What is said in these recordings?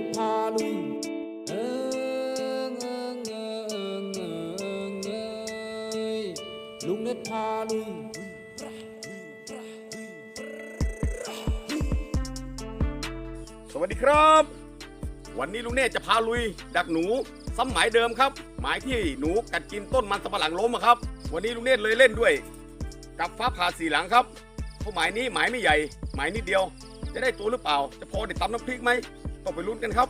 ลุงเน็ตพาลุยเอิงเอิงเอิงเอิงเอิงลุงเน็ตพาลุยสวัสดีครับ วันนี้ลุงเน่จะพาลุย ดักหนูซ้ำหมายเดิมครับ หมายที่หนูกัดกินต้นมันสำปะหลังล้มอะครับ วันนี้ลุงเน่เลยเล่นด้วย กับฟ้าผ่าสีหลังครับเพราะหมายนี้หมายไม่ใหญ่ หมายนิดเดียว จะได้ตัวหรือเปล่า จะพอได้ตำน้ำพริกไหม ต้องไปลุ้นกันครับ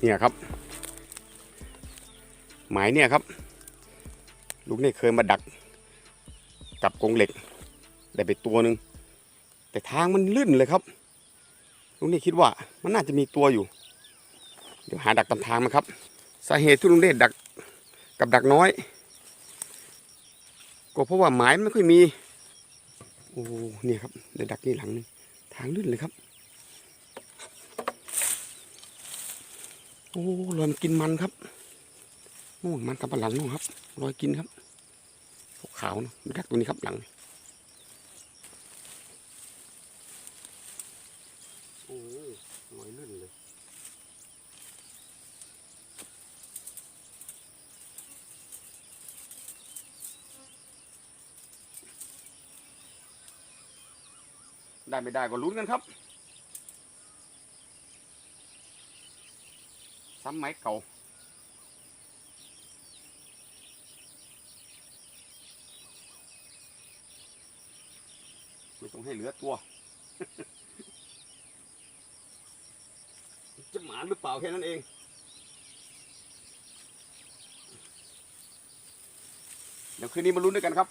เนี่ยครับ หมายเนี่ยครับลุงเน่เคยมาดัก กับกงเหล็ก ได้ไปตัวหนึ่งแต่ทางมันลื่นเลยครับ ลุงนี่คิดว่ามันน่าจะมีตัวอยู่ เดี๋ยวหาดักตามทางมาครับ สาเหตุที่ลุงเดชดักกับดักน้อย ก็เพราะว่าหมายไม่ค่อยมี โอ้เนี่ยครับเดี๋ยวดักนี่หลังนึง ทางลื่นเลยครับ โอ้รอยมันกินมันครับโอ้มันกับปลาหลังนู่นครับรอยกินครับขาวๆนะดักตัวนี้ครับหลัง โอ้ยลอยลื่นเลย ได้ไม่ได้ก็ลุ้นกันครับซ้ำไม้เก่าไม่ต้องให้เหลือตัว จะหมานหรือเปล่าแค่นั้นเอง เดี๋ยวคืนนี้มาลุ้นด้วยกันครับ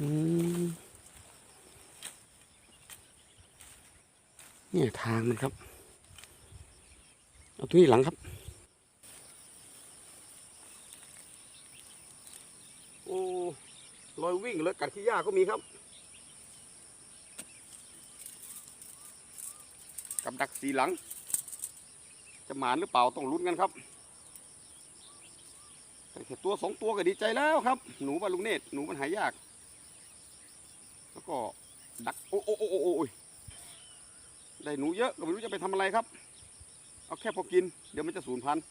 นี่ยทางมันครับ เอาตัวนี้หลังครับ โอ้รอยวิ่งเลยกัดขี้ยาก็มีครับ กับดักสีหลัง จะหมานหรือเปล่าต้องลุ้นกันครับแต่ตัวสองตัวก็ดีใจแล้วครับ หนูบาลุงเนตรหนูมันหายาก แล้วก็ดักโอ้โอ้โอ้โอ้โอ้ยได้หนูเยอะก็ไม่รู้จะไปทำอะไรครับ เอาแค่พอกิน เดี๋ยวมันจะสูญพันธุ์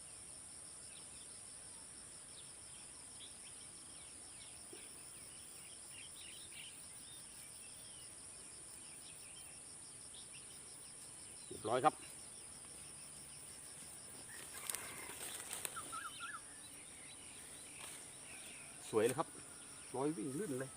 เรียบร้อยครับ สวยเลยครับ ร้อยวิ่งลื่นเลย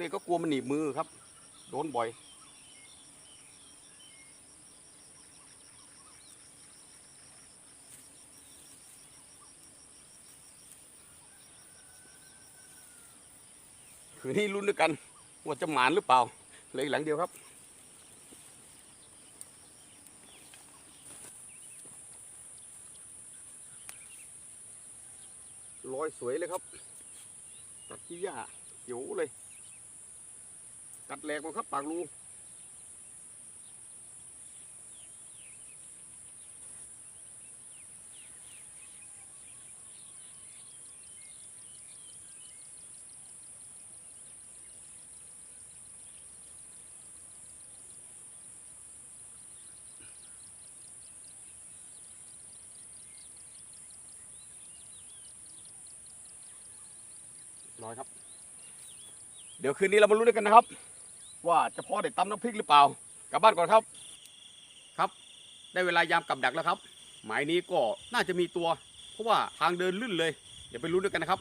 นี่ก็กลัวมันหนีบมือครับ โดนบ่อย คืนนี้ลุ้นด้วยกัน ว่าจะหมานหรือเปล่าเหลยหลังเดียวครับรอยสวยเลยครับ ตัดที่หญ้าเขียวเลย กัดแหลกมาครับปากรูร้อยครับ เดี๋ยวคืนนี้เรามาลุ้นด้วยกันนะครับ ว่าจะพอได้ตำน้ำพริกหรือเปล่ากลับบ้านก่อนครับ ครับ ได้เวลายามกลับดักแล้วครับ หมายนี้ก็น่าจะมีตัว เพราะว่าทางเดินลื่นเลย เดี๋ยวไปลุ้ด้วยกันนะครับ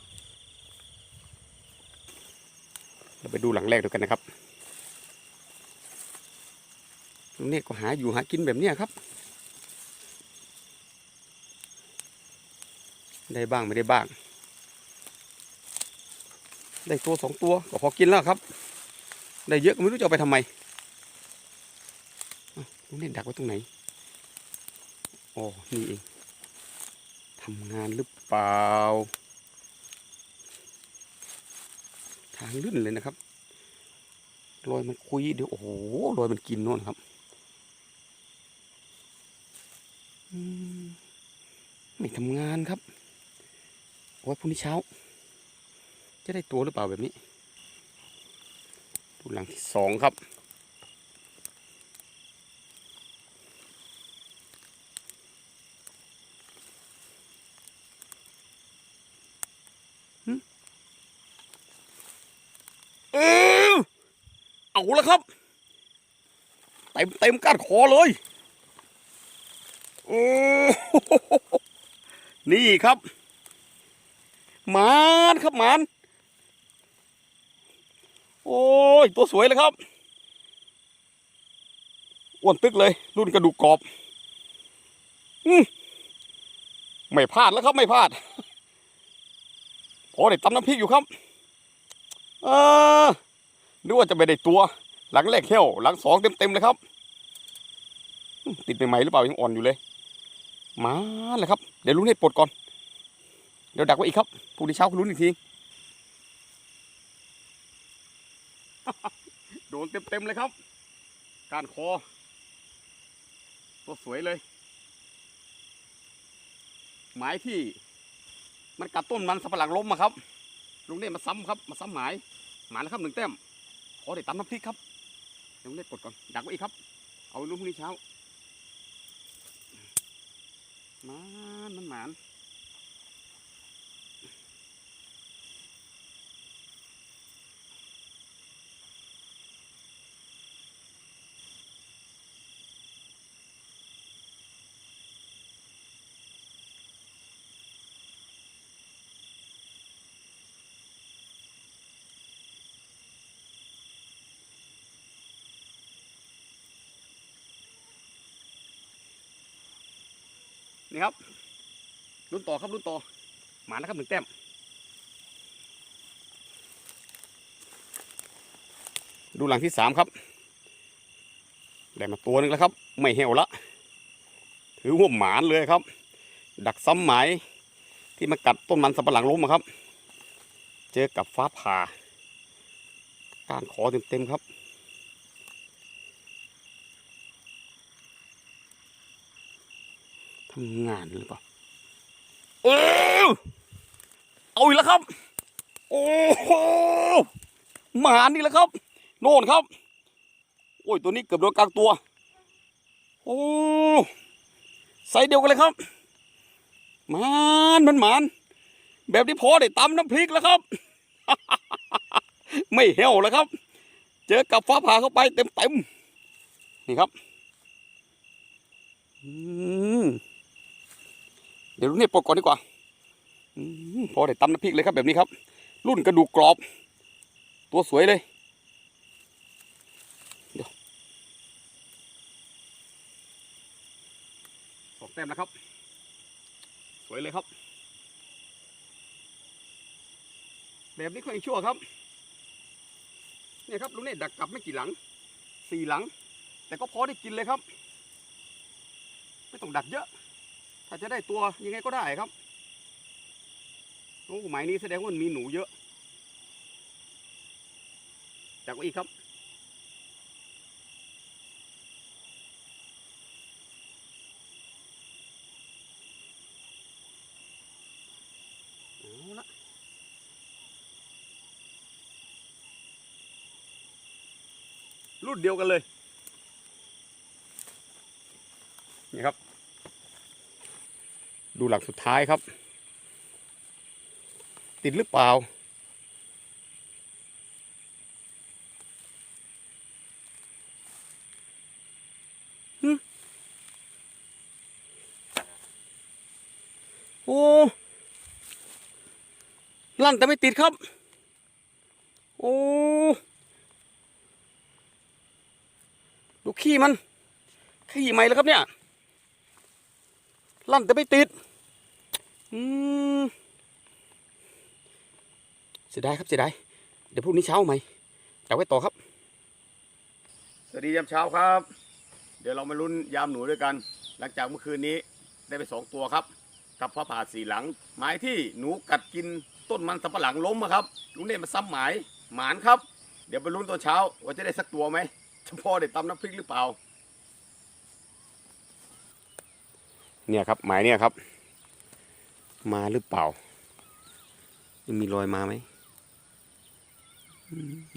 เราไปดูหลังแรกด้วยกันนะครับนี้ก็หาอยู่หากินแบบนี้ครับ ได้บ้างไม่ได้บ้าง ได้ตัวสองตัวก็พอกินแล้วครับ ได้เยอะก็ไม่รู้จะเอาไปทำไมงเน่นดักไว้ตรงไหนอ๋อนี่เองทำงานหรือเปล่า ทางลื่นเลยนะครับรอยมันคุยเดี๋ยวโอ้โหรอยมันกินโน่นครับไม่ทำงานครับโอ้พรุ่งนี้เช้า จะได้ตัวหรือเปล่าแบบนี้ หลังที่สองครับ เออเอาละครับ เต็มเต็มก้านคอเลย โอ้นี่ครับหมานครับหมาน โอ้ย ตัวสวยเลยครับอ้วนตึกเลย รุ่นกระดูกกรอบอืมไม่พลาดแล้วครับ ไม่พลาดพอได้ตำน้ำพริกอยู่ครับเออนึกว่าจะไม่ได้ตัว หลังแรกเขี้ยวหลังสองเต็มเต็มๆเลยครับ ติดใหม่ๆหรือเปล่ายังอ่อนอยู่เลย มาเลยครับ เดี๋ยวลุ้นให้ปลดก่อน เดี๋ยวดักไว้อีกครับพรุ่งนี้เช้าคุณลุ้นอีกที โดนเต็มๆเลยครับ การคอ ตัวสวยเลย หมายที่ มันกัดต้นมันสับปะหลังล้มมาครับ ลุงเน่มาซ้ำครับ มาซ้ำหมาย หมายแล้วครับหนึ่งแต้ม ขอได้ตำน้ำพริกครับลุงเน่กดก่อน ดักไว้อีกครับ เอาลุ้นพรุ่งนี้เช้าหมานมันหมาน นี่ครับรุ่นต่อครับรุ่นต่อหมาแล้วครับหนึ่งแต้มดูหลังที่สามครับได้มาตัวหนึงแล้วครับ ไม่เหี่ยวละ ถือว่าหมานเลยครับ ดักซ้ำหมายที่มากัดต้นมันสับปะหลังล้มอะครับ เจอกับฟ้าผ่าก้านคอเต็มๆครับ งานหรือเปล่าเออเอาอีกแล้วครับ โอ้โหหมานี่แหละครับ โน่นครับ โอ้ยตัวนี้เกือบโดนกลางตัว โอ้ไซส์เดียวกันเลยครับหมานมันหมานแบบนี้พอได้ตำน้ำพริกแล้วครับ ไม่เหี่ยวแล้วครับ เจอกับฟ้าผ่าเข้าไปเต็มเต็มนี่ครับ อืม เดี๋ยวนี่ปลดก่อนดีกว่าอพอได้ตำน้ำพริกเลยครับแบบนี้ครับ รุ่นกระดูกกรอบ ตัวสวยเลยเดี๋ยวสองแต้มแล้วครับ สวยเลยครับ แบบนี้ค่อยชั่วครับเนี่ยครับลุงเนี่ยดักกลับไม่กี่หลังสี่หลัง แต่ก็พอได้กินเลยครับ ไม่ต้องดักเยอะ ถ้าจะได้ตัวยังไงก็ได้ครับโอ้หมายนี้แสดงว่ามันมีหนูเยอะจากอีกครับ เอาละรุ่นเดียวกันเลย นี่ครับ ดูหลักสุดท้ายครับ ติดหรือเปล่าหึโอ้ลั่นแต่ไม่ติดครับ โอ้ดูขี้มัน ขี้ใหม่แล้วครับเนี่ย ลั่นแต่ไม่ติด เสียดายครับเสียดายเดี๋ยวพรุ่งนี้เช้าใหม่จะไว้ต่อครับ สวัสดียามเช้าครับ เดี๋ยวเรามาลุ้นยามหนูด้วยกัน หลังจากเมื่อคืนนี้ได้ไปสองตัวครับ กับฟ้าผ่าสีหลัง หมายที่หนูกัดกินต้นมันสำปะหลังล้มอะครับลุงเน่มาซ้ำหมายหมานครับ เดี๋ยวไปลุ้นตอนเช้าว่าจะได้สักตัวไหมจะพอได้ตำน้ำพริกหรือเปล่า เนี่ยครับหมายเนี่ยครับ มาหรือเปล่ายังมีรอยมาไหม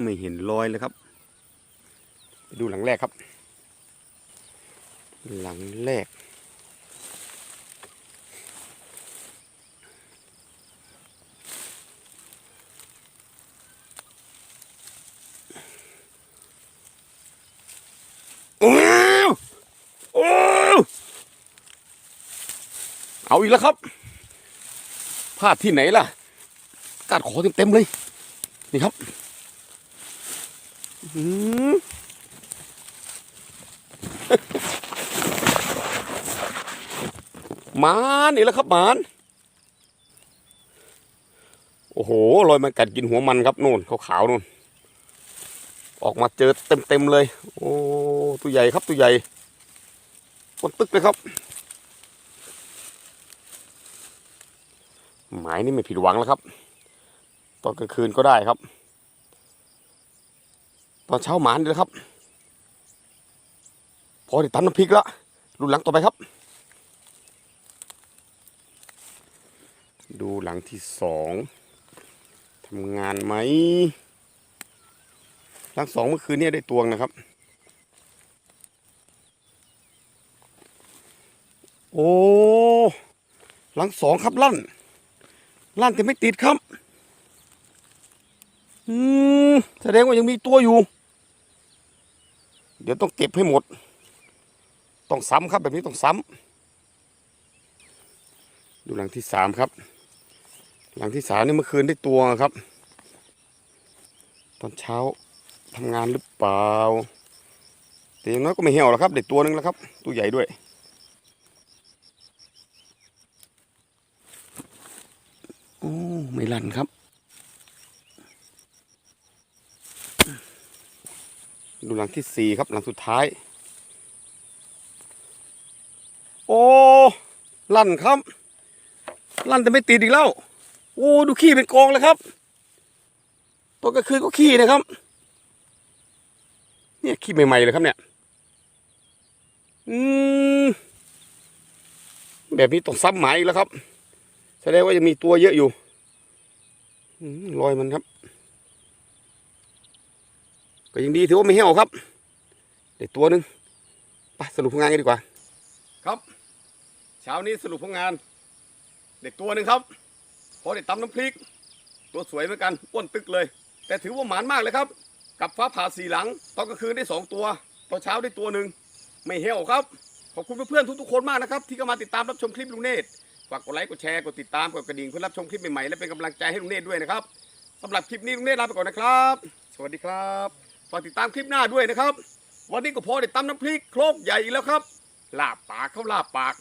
ไม่เห็นรอยเลยครับ ไปดูหลังแรกครับ หลังแรก โอ้โอ้เอาอีกแล้วครับ พลาดที่ไหนล่ะกัดขอเต็มๆเลย นี่ครับอื้อหือหมานนี่แหละครับหมาน โอ้โหรอยมันกัดกินหัวมันครับนู่นขาวๆนู่น ออกมาเจอเต็มๆเลย โอ้ตัวใหญ่ครับตัวใหญ่ก้นตึกเลยครับ หมายนี่ไม่ผิดหวังแล้วครับ ตอนกลางคืนก็ได้ครับ ตอนเช้าหมานเลยครับ พอได้ตำน้ำพริกแล้วรุ่นหลังต่อไปครับ ดูหลังที่สองทำงานไหมหลังสองเมื่อคืนเนี่ยได้ตวงนะครับ โอ้หลังสองครับลั่น ลั่นแต่ไม่ติดครับ อืมแสดงว่ายังมีตัวอยู่ เดี๋ยวต้องเก็บให้หมด ต้องซ้ำครับแบบนี้ต้องซ้ำดูหลังที่สามครับ หลังที่สามนี่เมื่อคืนได้ตัวครับ ตอนเช้าทำงานหรือเปล่า แต่อย่างน้อยก็ไม่เหี่ยวหรอกครับได้ตัวหนึงแล้วครับ ตัวใหญ่ด้วย โอ้ ไม่ลั่นครับ ดูหลังที่สี่ครับหลังสุดท้าย โอ้ลั่นครับ ลั่นแต่ไม่ติดอีกแล้ว โอ้ดูขี้เป็นกองเลยครับตอนกลางคืนก็ขี้นะครับ เนี่ยขี้ใหม่ๆเลยครับเนี่ย อืมแบบนี้ต้องซ้ำหมายอีกแล้วครับ แสดงว่ายังมีตัวเยอะอยู่ อืมรอยมันครับ ก็ยังดีถือว่าไม่เหี่ยวครับเด็ตัวหนึ่งไปสรุปผลงานกันดีกว่า ครับ เช้านี้สรุปผลงาน เด็กตัวหนึ่งครับพอได้ตำน้ำพริก ตัวสวยเหมือนกันอ้วนตึกเลย แต่ถือว่าหมานมากเลยครับ กับฟ้าผ่าสีหลังตอนกลางคืนได้สองตัวตอนเช้าได้ตัวหนึ่งไม่เหี่ยวครับขอบคุณเพื่อนๆทุกๆคนมากนะครับ ที่เข้ามาติดตามรับชมคลิปลุงเนตร ฝากกดไลค์กดแชร์กดติดตามกดกระดิ่งเพื่อรับชมคลิปใหม่ๆและเป็นกำลังใจให้ลุงเนธด้วยนะครับสำหรับคลิปนี้ลุงเนธลาไปก่อนนะครับ สวัสดีครับฝากติดตามคลิปหน้าด้วยนะครับ วันนี้ก็พอได้ตำน้ำพริกโครกใหญ่อีกแล้วครับลาบปากเขาลาบปาก